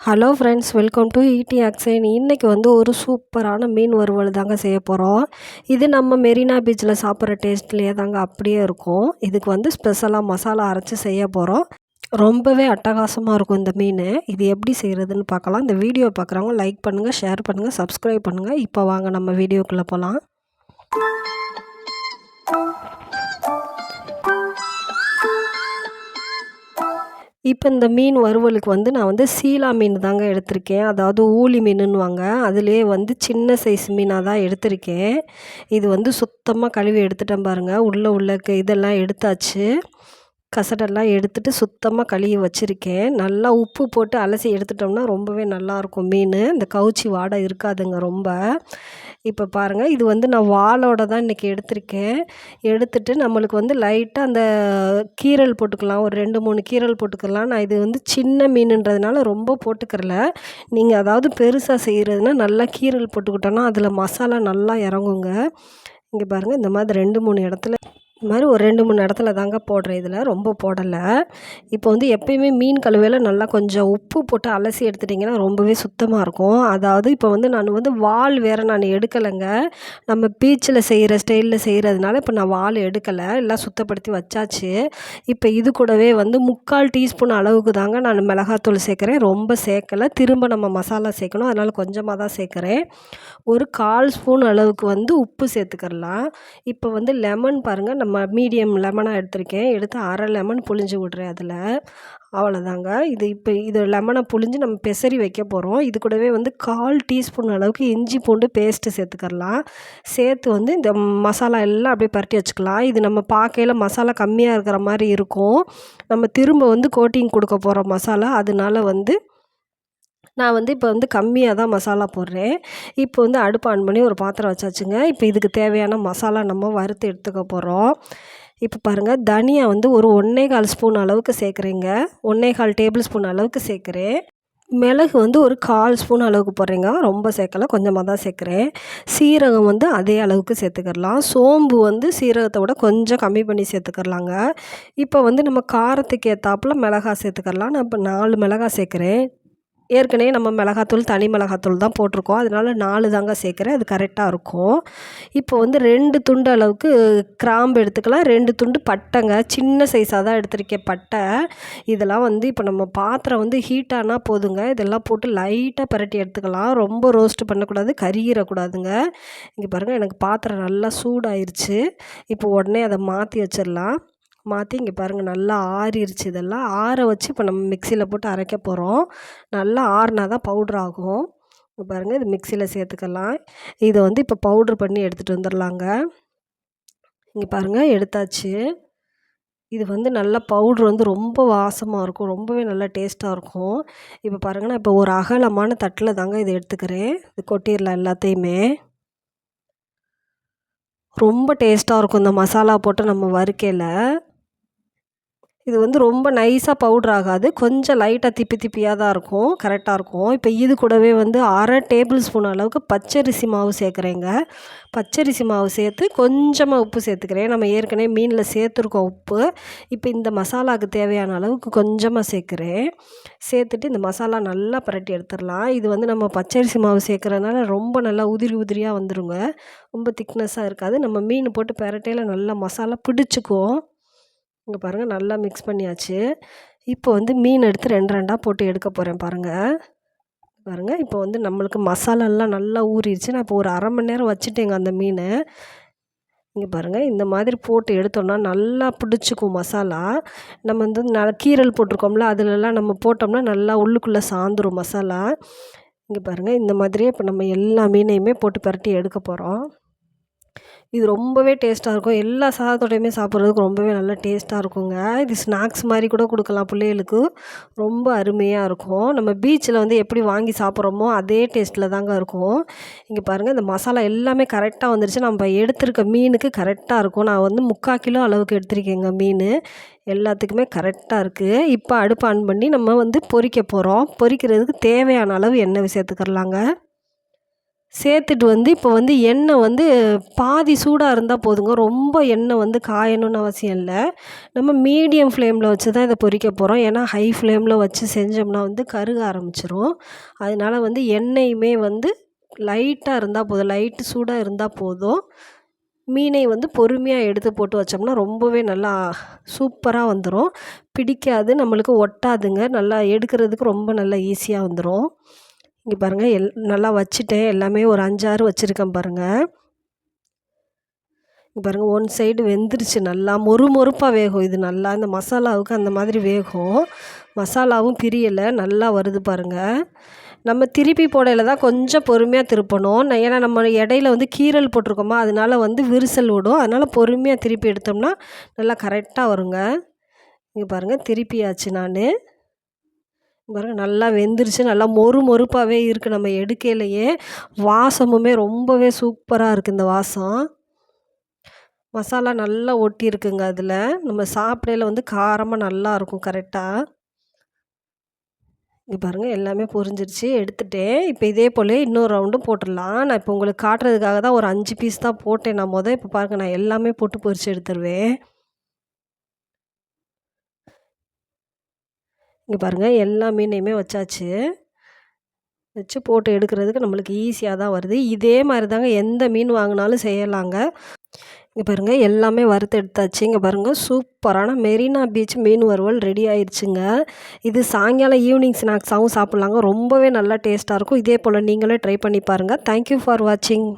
Hello friends welcome to ஈட்டி அக்சைன் இன்றைக்கி வந்து ஒரு சூப்பரான மீன் வறுவல் தாங்க செய்ய போகிறோம் இது நம்ம மெரினா பீச்சில் சாப்பிட்ற டேஸ்ட்லேயே தாங்க அப்படியே இருக்கும். இதுக்கு வந்து ஸ்பெஷலாக மசாலா அரைச்சி செய்ய போகிறோம் ரொம்பவே அட்டகாசமாக இருக்கும் இந்த மீன். இது எப்படி செய்கிறதுன்னு பார்க்கலாம். இந்த வீடியோ பார்க்குறவங்க லைக் பண்ணுங்கள் ஷேர் பண்ணுங்கள் சப்ஸ்கிரைப் பண்ணுங்கள் இப்போ வாங்க நம்ம வீடியோக்குள்ளே போகலாம் இப்போ இந்த மீன் வறுவலுக்கு வந்து நான் வந்து சீலா மீன் தாங்க எடுத்திருக்கேன். அதாவது ஊளி மீனுன்னுவாங்க. அதிலே வந்து சின்ன சைஸ் மீனாக தான் எடுத்திருக்கேன். இது வந்து சுத்தமாக கழுவி எடுத்துட்டேன் பாருங்கள் உள்ளே உள்ள இதெல்லாம் எடுத்தாச்சு. கசடெல்லாம் எடுத்துட்டு சுத்தமாக கழுவி வச்சுருக்கேன். நல்லா உப்பு போட்டு அலசி எடுத்துட்டோம்னா ரொம்பவே நல்லாயிருக்கும் மீன். இந்த கவுச்சி வாடை இருக்காதுங்க ரொம்ப. இப்போ பாருங்கள் இது வந்து நான் வாலோட தான் இன்றைக்கி எடுத்திருக்கேன். எடுத்துட்டு நம்மளுக்கு வந்து லைட்டாக அந்த கீரல் போட்டுக்கலாம். ஒரு ரெண்டு மூணு கீரல் போட்டுக்கலாம். நான் இது வந்து சின்ன மீனுன்றதுனால ரொம்ப போட்டுக்கிறல. நீங்கள் அதாவது பெருசாக செய்கிறதுனா நல்லா கீரல் போட்டுக்கிட்டோன்னா அதில் மசாலா நல்லா இறங்குங்க. இங்கே பாருங்கள் இந்த மாதிரி ரெண்டு மூணு இடத்துல இது மாதிரி ஒரு ரெண்டு மூணு இடத்துல தாங்க போடுறேன். இதில் ரொம்ப போடலை. இப்போ வந்து எப்பயுமே மீன் கழுவையில் நல்லா கொஞ்சம் உப்பு போட்டு அலசி எடுத்துட்டிங்கன்னா ரொம்பவே சுத்தமாக இருக்கும். அதாவது இப்போ வந்து நான் வந்து வால் வேறு நான் எடுக்கலைங்க. நம்ம பீச்சில் செய்கிற ஸ்டைலில் செய்கிறதுனால இப்போ நான் வால் எடுக்கலை. எல்லாம் சுத்தப்படுத்தி வச்சாச்சு. இப்போ இது கூடவே வந்து முக்கால் டீஸ்பூன் அளவுக்கு தாங்க நான் மிளகாத்தூள் சேர்க்குறேன். ரொம்ப சேர்க்கலை. திரும்ப நம்ம மசாலா சேர்க்கணும். அதனால் கொஞ்சமாக தான் சேர்க்குறேன். ஒரு கால் ஸ்பூன் அளவுக்கு வந்து உப்பு சேர்த்துக்கிறலாம். இப்போ வந்து லெமன் பாருங்கள் நம்ம மீடியம் லெமனாக எடுத்திருக்கேன். எடுத்து அரை லெமன் புழிஞ்சு விட்றேன் அதில். அவ்வளோதாங்க இது இப்போ இது லெமனை புழிஞ்சு நம்ம பெசரி வைக்க போகிறோம் இது கூடவே வந்து கால் டீஸ்பூன் அளவுக்கு இஞ்சி பூண்டு பேஸ்ட்டு சேர்த்துக்கலாம் சேர்த்து வந்து இந்த மசாலா எல்லாம் அப்படியே பரட்டி வச்சுக்கலாம். இது நம்ம பார்க்கையில் மசாலா கம்மியாக இருக்கிற மாதிரி இருக்கும். நம்ம திரும்ப வந்து கோட்டிங் கொடுக்க போகிற மசாலா. அதனால வந்து நான் வந்து இப்போ வந்து கம்மியாக தான் மசாலா போடுறேன். இப்போ வந்து அடுப்பு ஆன் பண்ணி ஒரு பாத்திரம் வச்சாச்சுங்க. இப்போ இதுக்கு தேவையான மசாலா நம்ம வறுத்து எடுத்துக்க போகிறோம் இப்போ பாருங்கள் தனியா வந்து ஒரு ஒன்றே கால் ஸ்பூன் அளவுக்கு சேர்க்குறேங்க. ஒன்றே கால் டேபிள் ஸ்பூன் அளவுக்கு சேர்க்குறேன். மிளகு வந்து ஒரு கால் ஸ்பூன் அளவுக்கு போடுறீங்க. ரொம்ப சேர்க்கல கொஞ்சமாக தான் சேர்க்குறேன். சீரகம் வந்து அதே அளவுக்கு சேர்த்துக்கிடலாம் சோம்பு வந்து சீரகத்தை விட கொஞ்சம் கம்மி பண்ணி சேர்த்துக்கிடலாங்க இப்போ வந்து நம்ம காரத்துக்கு ஏற்றாப்புல மிளகா சேர்த்துக்கிடலாம் நான் இப்போ நாலு மிளகா சேர்க்குறேன். ஏற்கனவே நம்ம மிளகாத்தூள் தனி மிளகாத்தூள் தான் போட்டிருக்கோம். அதனால நாலு தாங்க சேர்க்குறேன். அது கரெக்டாக இருக்கும். இப்போ வந்து ரெண்டு துண்டு அளவுக்கு கிராம்பு எடுத்துக்கலாம். ரெண்டு துண்டு பட்டைங்க. சின்ன சைஸாக தான் எடுத்திருக்கேன் பட்டை. இதெல்லாம் வந்து இப்போ நம்ம பாத்திரம் வந்து ஹீட்டானால் போதுங்க. இதெல்லாம் போட்டு லைட்டாக பரட்டி எடுத்துக்கலாம். ரொம்ப ரோஸ்ட் பண்ணக்கூடாது. கருகிடக்கூடாதுங்க. இங்கே பாருங்கள் எனக்கு பாத்திரம் நல்லா சூடாயிருச்சு. இப்போ உடனே அதை மாற்றி வச்சிடலாம். மாற்றி இங்கே பாருங்கள் நல்லா ஆறிடுச்சு இதெல்லாம். ஆற வச்சு இப்போ நம்ம மிக்சியில் போட்டு அரைக்க போகிறோம் நல்லா ஆறினா தான் பவுட்ரு ஆகும். இங்கே பாருங்கள் இது மிக்சியில் சேர்த்துக்கலாம். இதை வந்து இப்போ பவுட்ரு பண்ணி எடுத்துகிட்டு வந்துடலாங்க இங்கே பாருங்கள் எடுத்தாச்சு. இது வந்து நல்லா பவுட்ரு வந்து ரொம்ப வாசமாக இருக்கும். ரொம்பவே நல்லா டேஸ்ட்டாக இருக்கும். இப்போ பாருங்கன்னா இப்போ ஒரு அகலமான தட்டில் தாங்க இதை எடுத்துக்கிறேன். இது கொட்டிடலாம் எல்லாத்தையுமே. ரொம்ப டேஸ்ட்டாக இருக்கும் இந்த மசாலா போட்டு நம்ம வறுக்கையில். இது வந்து ரொம்ப நைஸாக பவுட்ரு ஆகாது. கொஞ்சம் லைட்டாக திப்பி திப்பியாக தான் இருக்கும். கரெக்டாக இருக்கும். இப்போ இது கூடவே வந்து அரை டேபிள் ஸ்பூன் அளவுக்கு பச்சரிசி மாவு சேர்க்குறேங்க. பச்சரிசி மாவு சேர்த்து கொஞ்சமாக உப்பு சேர்த்துக்கிறேன். நம்ம ஏற்கனவே மீனில் சேர்த்துருக்கோம் உப்பு. இப்போ இந்த மசாலாவுக்கு தேவையான அளவுக்கு கொஞ்சமாக சேர்க்குறேன். சேர்த்துட்டு இந்த மசாலா நல்லா பரட்டி எடுத்துடலாம். இது வந்து நம்ம பச்சரிசி மாவு சேர்க்குறதுனால ரொம்ப நல்லா உதிரி உதிரியாக வந்துடுங்க ரொம்ப திக்னஸாக இருக்காது. நம்ம மீன் போட்டு பரட்டையில் நல்லா மசாலா பிடிச்சிக்குவோம். இங்கே பாருங்கள் நல்லா மிக்ஸ் பண்ணியாச்சு. இப்போ வந்து மீன் எடுத்து ரெண்டு ரெண்டாக போட்டு எடுக்க போகிறேன் பாருங்கள் பாருங்கள் இப்போ வந்து நம்மளுக்கு மசாலாலாம் நல்லா ஊறிடுச்சு. நான் இப்போ ஒரு அரை மணி நேரம் வச்சுட்டேங்க அந்த மீன். இங்கே பாருங்கள் இந்த மாதிரி போட்டு எடுத்தோம்னா நல்லா பிடிச்சிக்கும் மசாலா. நம்ம வந்து ந கீரல் போட்டிருக்கோம்ல அதிலெல்லாம் நம்ம போட்டோம்னா நல்லா உள்ளுக்குள்ளே சாந்துரும் மசாலா. இங்கே பாருங்கள் இந்த மாதிரியே இப்போ நம்ம எல்லா மீனையுமே போட்டு பரட்டி எடுக்க போகிறோம் இது ரொம்பவே டேஸ்ட்டாக இருக்கும். எல்லா சாதத்தோடையுமே சாப்பிட்றதுக்கு ரொம்பவே நல்லா டேஸ்ட்டாக இருக்குங்க. இது ஸ்நாக்ஸ் மாதிரி கூட கொடுக்கலாம் பிள்ளைகளுக்கு. ரொம்ப அருமையாக இருக்கும். நம்ம பீச்சில் வந்து எப்படி வாங்கி சாப்பிட்றோமோ அதே டேஸ்ட்டில் தாங்க இருக்கும். இங்கே பாருங்கள் இந்த மசாலா எல்லாமே கரெக்டாக வந்துருச்சு. நம்ம எடுத்திருக்க மீனுக்கு கரெக்டாக இருக்கும். நான் வந்து முக்கால் கிலோ அளவுக்கு எடுத்திருக்கேங்க மீன். எல்லாத்துக்குமே கரெக்டாக இருக்குது இப்போ அடுப்பு ஆன் பண்ணி நம்ம வந்து பொறிக்க போகிறோம் பொறிக்கிறதுக்கு தேவையான அளவு எண்ணெய் சேர்த்துக்கிறலாங்க. சேர்த்துட்டு வந்து இப்போ வந்து எண்ணெய் வந்து பாதி சூடாக இருந்தால் போதுங்க. ரொம்ப எண்ணெய் வந்து காயணும்னு அவசியம் இல்லை. நம்ம மீடியம் ஃப்ளேமில் வச்சு தான் இதை பொறிக்க போகிறோம் ஏன்னா ஹை ஃப்ளேமில் வச்சு செஞ்சோம்னா வந்து கருக ஆரம்பிச்சிரும். அதனால வந்து எண்ணெயுமே வந்து லைட்டாக இருந்தால் போதும். லைட்டு சூடாக இருந்தால் போதும். மீனை வந்து பொறுமையாக எடுத்து போட்டு வச்சோம்னா ரொம்பவே நல்லா சூப்பராக வந்துடும் பிடிக்காது நம்மளுக்கு ஒட்டாதுங்க. நல்லா எடுக்கிறதுக்கு ரொம்ப நல்லா ஈஸியாக வந்துடும் இங்கே பாருங்கள் எல் நல்லா வச்சுட்டேன். எல்லாமே ஒரு அஞ்சாறு வச்சுருக்கேன் பாருங்கள் இங்கே பாருங்கள் ஒன் சைடு வெந்துருச்சு. நல்லா மொறு மொறுப்பாக வேகும். இது நல்லா இந்த மசாலாவுக்கு அந்த மாதிரி வேகும். மசாலாவும் பிரியலை நல்லா வருது பாருங்கள் நம்ம திருப்பி போடையில் தான் கொஞ்சம் பொறுமையாக திருப்பணும். ஏன்னா நம்ம இடையில வந்து கீரல் போட்டிருக்கோமா அதனால வந்து விரிசல் விடும். அதனால் பொறுமையாக திருப்பி எடுத்தோம்னா நல்லா கரெக்டாக வருங்க. இங்கே பாருங்கள் திருப்பியாச்சு நான். பாருங்கள் நல்லா வெந்துருச்சு. நல்லா மொறு மொறுப்பாகவே இருக்குது நம்ம எடுக்கையிலையே வாசமுமே ரொம்பவே சூப்பராக இருக்குது இந்த வாசம். மசாலா நல்லா ஒட்டி இருக்குங்க அதில். நம்ம சாப்பிடையில வந்து காரமாக நல்லா இருக்கும் கரெக்டாக இங்கே பாருங்கள் எல்லாமே பொரிஞ்சிருச்சு. எடுத்துட்டேன். இப்போ இதே போல் இன்னொரு ரவுண்டும் போட்டுடலாம். நான் இப்போ உங்களுக்கு காட்டுறதுக்காக தான் ஒரு அஞ்சு பீஸ் தான் போட்டேன். நான் மொதல் இப்போ பாருங்கள் நான் எல்லாமே போட்டு பொரிச்சு எடுத்துருவேன். இங்கே பாருங்கள் எல்லா மீனையுமே வச்சாச்சு. வச்சு போட்டு எடுக்கிறதுக்கு நம்மளுக்கு ஈஸியாக தான் வருது. இதே மாதிரி தாங்க எந்த மீன் வாங்கினாலும் செய்யலாங்க. இங்கே பாருங்கள் எல்லாமே வறுத்து எடுத்தாச்சு. இங்கே பாருங்கள் சூப்பரான மெரினா பீச் மீன் வறுவல் ரெடி ஆயிடுச்சுங்க இது சாயங்காலம் ஈவினிங் ஸ்நாக்ஸாகவும் சாப்பிட்லாங்க. ரொம்பவே நல்லா டேஸ்ட்டாக இருக்கும். இதே போல் நீங்களே ட்ரை பண்ணி பாருங்கள் தேங்க்யூ ஃபார் வாட்சிங்